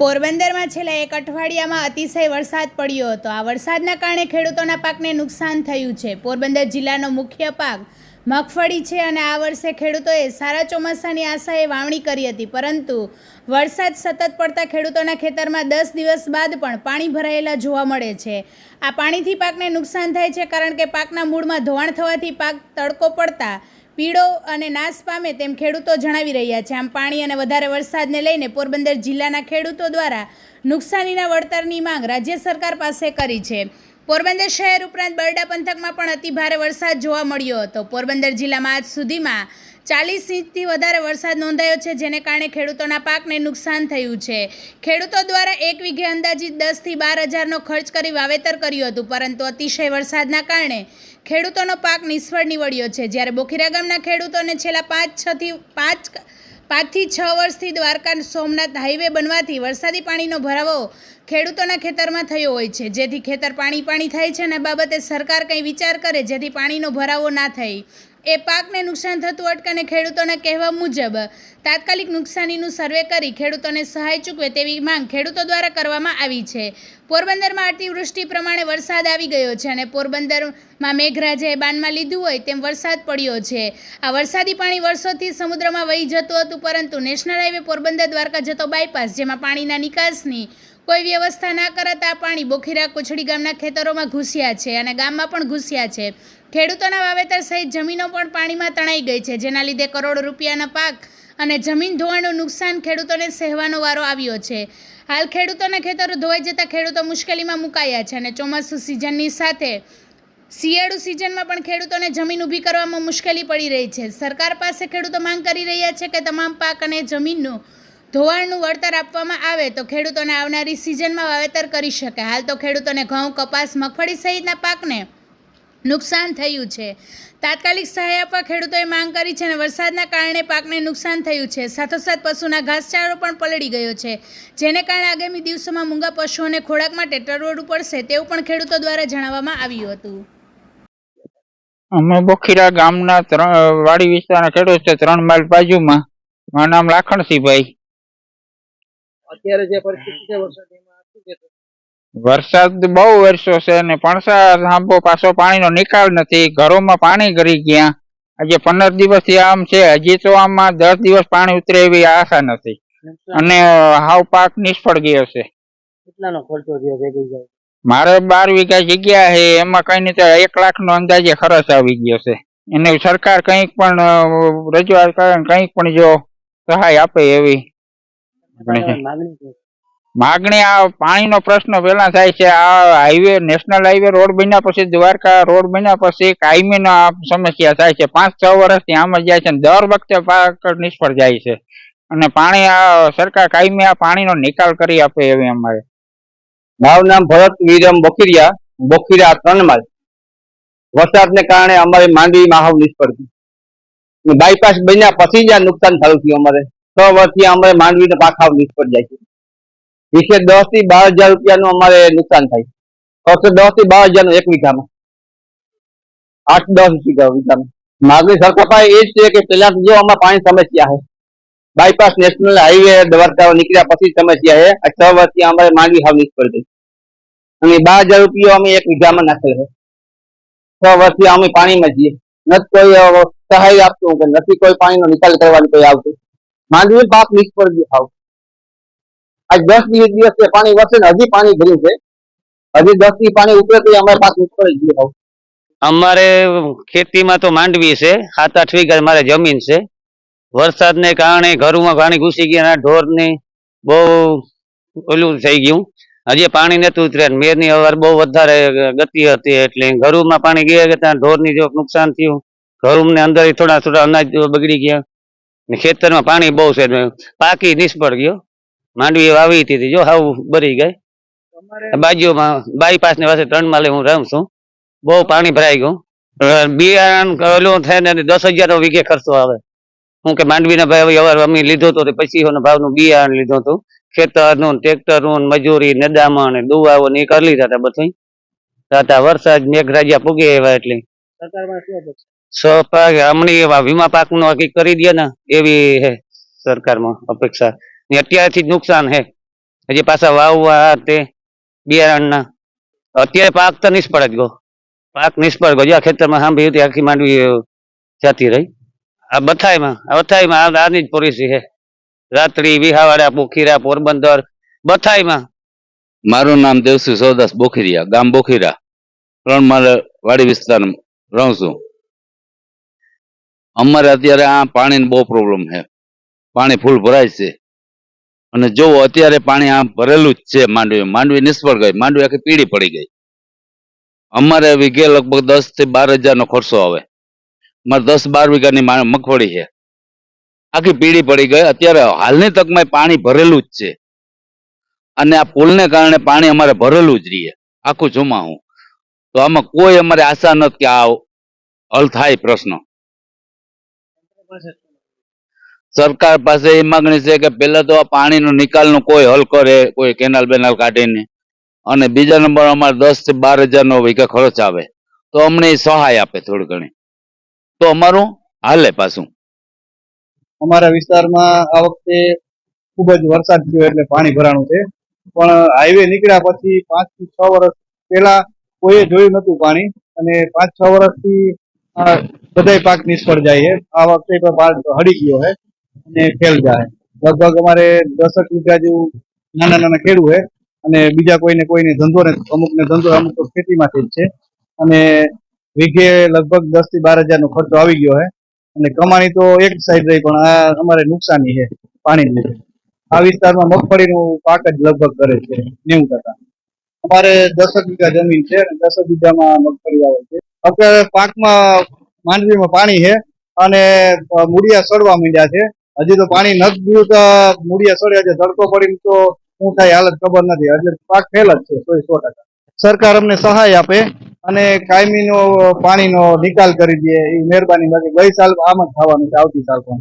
પોરબંદરમાં છેલ્લા એક અઠવાડિયામાં અતિશય વરસાદ પડ્યો હતો. આ વરસાદના કારણે ખેડૂતોના પાકને નુકસાન થયું છે. પોરબંદર જિલ્લાનો મુખ્ય પાક મગફળી છે અને આ વર્ષે ખેડૂતોએ સારા ચોમાસાની આશાએ વાવણી કરી હતી. પરંતુ વરસાદ સતત પડતા ખેડૂતોના ખેતરમાં દસ દિવસ બાદ પણ પાણી ભરાયેલા જોવા મળે છે. આ પાણીથી પાકને નુકસાન થાય છે કારણ કે પાકના મૂળમાં ધોવાણ થવાથી પાક તડકો પડતા પીળો અને નાશ પામે તેમ ખેડૂતો જણાવી રહ્યા છે. આમ પાણી અને વધારે વરસાદને લઈને પોરબંદર જિલ્લાના ખેડૂતો દ્વારા નુકસાનીના વળતરની માંગ રાજ્ય સરકાર પાસે કરી છે. પોરબંદર શહેર ઉપરાંત બરડા પંથકમાં પણ અતિભારે વરસાદ જોવા મળ્યો હતો. પોરબંદર જિલ્લામાં આજ સુધીમાં ચાલીસ ઇંચથી વધારે વરસાદ નોંધાયો છે, જેને કારણે ખેડૂતોના પાકને નુકસાન થયું છે. ખેડૂતો દ્વારા એક વીઘે અંદાજિત દસથી બાર હજારનો ખર્ચ કરી વાવેતર કર્યું હતું, પરંતુ અતિશય વરસાદના કારણે ખેડૂતોનો પાક નિષ્ફળ નીવડ્યો છે. જ્યારે બોખીરા ગામના ખેડૂતોને છેલ્લા પાંચ છથી પાંચ પાંચથી છ વર્ષથી દ્વારકા સોમનાથ હાઈવે બનવાથી વરસાદી પાણીનો ભરાવો ખેડૂતોના ખેતરમાં થયો હોય છે. જેથી ખેતર પાણી પાણી થાય છે અને બાબતે સરકાર કંઈ વિચાર કરે જેથી પાણીનો ભરાવો ના થાય. એ પાકને નુકસાન થતું અટકે ખેડૂતોના કહેવા મુજબ તાત્કાલિક નુકસાનીનું સર્વે કરી ખેડૂતોને સહાય ચૂકવે તેવી માંગ ખેડૂતો દ્વારા કરવામાં આવી છે. પોરબંદરમાં અતિવૃષ્ટિ પ્રમાણે વરસાદ આવી ગયો છે અને પોરબંદરમાં મેઘરાજાએ બાનમાં લીધું હોય તેમ વરસાદ પડ્યો છે. આ વરસાદી પાણી વર્ષોથી સમુદ્રમાં વહી જતું હતું પરંતુ નેશનલ હાઈવે પોરબંદર દ્વારકા જતો બાયપાસ, જેમાં પાણીના નિકાસની કોઈ વ્યવસ્થા ના કરાતા પાણી બોખીરા કોછડી ગામના ખેતરોમાં ઘૂસ્યા છે અને ગામમાં પણ ઘૂસ્યા છે. ખેડૂતોના વાવેતર સહિત જમીનો પણ પાણીમાં તણાઈ ગઈ છે, જેના લીધે કરોડો રૂપિયાના પાક અને જમીન ધોવાણનું નુકસાન ખેડૂતોને સહેવાનો વારો આવ્યો છે. હાલ ખેડૂતોના ખેતરો ધોવાઈ જતાં ખેડૂતો મુશ્કેલીમાં મુકાયા છે અને ચોમાસું સિઝનની સાથે શિયાળુ સિઝનમાં પણ ખેડૂતોને જમીન ઊભી કરવામાં મુશ્કેલી પડી રહી છે. સરકાર પાસે ખેડૂતો માંગ કરી રહ્યા છે કે તમામ પાક અને જમીનનું ધોવાણનું વળતર આપવામાં આવે તો ખેડૂતોને આવનારી સિઝનમાં વાવેતર કરી શકે હાલ તો ખેડૂતોને ઘઉં, કપાસ, મગફળી સહિતના પાકને નુકસાન થયું છે. તાત્કાલિક સહાય આપવા ખેડૂતોએ માંગ કરી છે અને વરસાદના કારણે પાકને નુકસાન થયું છે. સાથોસાથ પશુના ઘાસચારો પણ પલળી ગયો છે. જેને કારણે આગામી દિવસોમાં મૂંગા પશુઓને ખોરાક માટે ટરવડવું પડશે તેવું પણ ખેડૂતો દ્વારા જણાવવામાં આવ્યું હતું. અમે બોખીરા ગામના ત્રણ, વાડી વિસ્તારના ખેડૂત છે, ત્રણ માઇલ બાજુમાં. મારું નામ લાખણસિંહભાઈ. અત્યારે જે પરિસ્થિતિ છે વરસાદીમાં શું કહેશો? વરસાદ બહુ વર્ષો છે અને પણસા આંબો પાછો પાણીનો નિકાલ નથી. ઘરોમાં પાણી ગરી ગયા. આજે પંદર દિવસથી આમ છે. હજી તો આમાં દસ દિવસ પાણી ઉતરે એવી આશા નથી. અને હાવ પાક નિષ્ફળ ગયો છે. કેટલાનો ખર્ચો થયો જાય? મારે બાર વીઘા જગ્યા છે. એમાં કઈ નહીં તો એક લાખ નો અંદાજે ખર્ચ આવી ગયો છે. એને સરકાર કંઈક પણ રજૂઆત કરે કંઈક પણ જો સહાય આપે એવી માગણી આ પાણીનો પ્રશ્ન પેલા થાય છે. આ હાઈવે નેશનલ હાઈવે રોડ બન્યા પછી દ્વારકા રોડ બન્યા પછી કાયમી આ સમસ્યા થાય છે. પાંચ છ વર્ષથી આમ જ જાય છે દર વખતે પાક નિષ્ફળ જાય છે. અને પાણી આ સરકાર કાયમી આ પાણીનો નિકાલ કરી આપે એવી અમારે. મારું નામ ભરત વિરમ બોકીરિયા બોકીરા ત્રણમાં વરસાદને કારણે અમારે માંડવી માહવ નિષ્ફળ ગઈ બાયપાસ બન્યા પછી જ આ નુકસાન થયું થયું અમારે. છ વર્ષથી અમારે માંડવીનો પાક આવ નિષ્ફળ જાય છે. વિશે દસથી બાર હજાર રૂપિયાનું અમારે નુકસાન થાય ફક્ત દસથી બાર હજારનું એક વીઘામાં. આઠ દસ વીઘા વીઘામાં. માગણી સરકાર એ જ છે કે પેલા જો અમારે પાણી સમસ્યા છે. બાયપાસ નેશનલ હાઈવે દ્વારકા નીકળ્યા પછી સમસ્યા છે. આ છ વર્ષથી અમારે માંડવી હાવ નિષ્ફળ ગઈ અને બાર હજાર રૂપિયા અમે એક વીઘામાં નાખેલ છે. છ વર્ષથી અમે પાણીમાં જઈએ નથી કોઈ સહાય આપતું કે નથી કોઈ પાણીનો નિકાલ કરવાનું કોઈ આવતું. માંડવી પાક નિષ્ફળ ગયો હાવ આજ દસ દિવસ દિવસ પાણી વરસે ને હજી પાણી ભર્યું છે. હજી દસથી પાણી ઉતરે તો અમારે પાક નિષ્ફળ ગયો અમારે ખેતીમાં તો માંડવી છે, સાત આઠ વીઘા મારે જમીન છે. વરસાદને કારણે ઘરમાં પાણી ઘૂસી ગયા ઢોર ઢોરની બહુ ઓલું થઈ ગયું. હજી પાણી નતું ઉતરે મેર મેરની અવાર બહુ વધારે ગતિ હતી એટલે ઘરોમાં પાણી ગયા કે ત્યાં ઢોરની જો નુકસાન થયું, ઘરોને અંદર થોડા થોડા અનાજ બગડી ગયા. ને ખેતરમાં પાણી બહુ છે પાકી નિષ્ફળ ગયો. માંડવી વાવી હતી જો, હાવ બરી ગઈ. બાજુમાં બાયપાસની પાસે ત્રણ માલે હું રમ છું. બહુ પાણી ભરાઈ ગયું. બિયારણ ઓલું થાય ને દસ હજાર વીઘે ખર્ચો આવે. હું કે માંડવીના ભાઈ અવાર અમી લીધો હતો પછી પછી ભાવનું બિયારણ લીધું હતું. ખેતરનું, ટ્રેક્ટરનું, મજૂરી, નદામણ ને દુવાઓ ને કરી લીધા હતા બધું વરસાદ મેઘરાજા પૂગે એવા એટલે. હમણાં વીમા પાકનું કંઈક કરી દે ને એવી હે સરકારમાં અપેક્ષા. ને અત્યારથી જ નુકસાન હે. હજી પાછા વાવવા તે બિયારણના. અત્યારે પાક તો નિષ્ફળ જ ગો પાક નિષ્ફળ ગયો. જ્યાં ખેતરમાં સાંભળી હતી, આખી માંડવી જતી રહી. આ બથાઈમાં આ બથાઈમાં આની જ પોલિસી છે રાત્રી, વિહાવાડા, પોખીરા, પોરબંદર, બથાઈમાં. મારું નામ દેવસિંહ સૌદાસ બોખીરિયા, ગામ બોખીરા. ત્રણ માળ વાડી વિસ્તારમાં રહું છું. અમારે અત્યારે આ પાણીની બહુ પ્રોબ્લેમ છે. પાણી ફૂલ ભરાય છે. અને જો અત્યારે પાણી આ ભરેલું જ છે માંડવી માંડવી નિષ્ફળ ગઈ, માંડવી આખી પીળી પડી ગઈ. અમારે વીઘે લગભગ દસથી બાર હજારનો ખર્ચો આવે. મારે દસ બાર વીઘાની મગફળી છે. આખી પીળી પડી ગઈ. અત્યારે હાલની તકમાં પાણી ભરેલું જ છે. અને આ પુલને કારણે પાણી અમારે ભરેલું જ રહીએ. આખું ચોમાહું તો આમાં કોઈ અમારે આશા નથી કે આ હલ થાય પ્રશ્ન. સરકાર પાસે એ માંગણી છે કે પેલા તો આ પાણીનો નિકાલનો કોઈ હલ કરે, કોઈ કેનાલ બેનાલ કાઢીને. અને બીજા નંબર અમારે દસથી બાર હજારનો વીઘા ખર્ચ આવે. તો અમને સહાય આપે થોડી ઘણી. તો અમારું હાલે પાછું. અમારા વિસ્તારમાં આ વખતે ખૂબ જ વરસાદ થયો એટલે પાણી ભરાણું છે. પણ હાઈવે નીકળ્યા પછી પાંચથી છ વર્ષ પહેલા કોઈએ જોયું નતું પાણી. અને પાંચ છ વર્ષથી આ બધાય પાક નિષ્ફળ જાય આ વખતે પણ પાક હળી ગયો છે અને ફેલ જાય. લગભગ અમારે દસક વીઘા જેવું નાના નાના ખેડૂ છે અને બીજા કોઈને કોઈને ધંધો ને અમુક ને ધંધો અમુક તો ખેતીમાંથી જ છે. અને વીઘે લગભગ દસથી બાર હજાર નો ખર્ચો આવી ગયો છે. અને કમાણી તો એક સાઈડ રહી, પણ આ અમારે નુકસાની છે પાણી લીધે આ વિસ્તારમાં મગફળીનું પાક જ લગભગ કરે છે, નેવું ટકા. અમારે દસક વીઘા જમીન છે અને દસક વીઘામાં મગફળી આવે છે. અત્યારે પાકમાં માંડવીમાં પાણી છે અને મૂળિયા સડવા માંડ્યા છે. હજી તો પાણી નથી ગયું તો મૂળિયા સડ્યા છે. તડકો પડીને તો શું થાય હાલત ખબર નથી. એટલે પાક ફેલ જ છે સો સો ટકા. સરકાર અમને સહાય આપે અને કાયમીનો પાણીનો નિકાલ કરી દે. એ મહેરબાની બાકી ગઈ સાલ આમ જ થવાનું છે, આવતી સાલ પણ.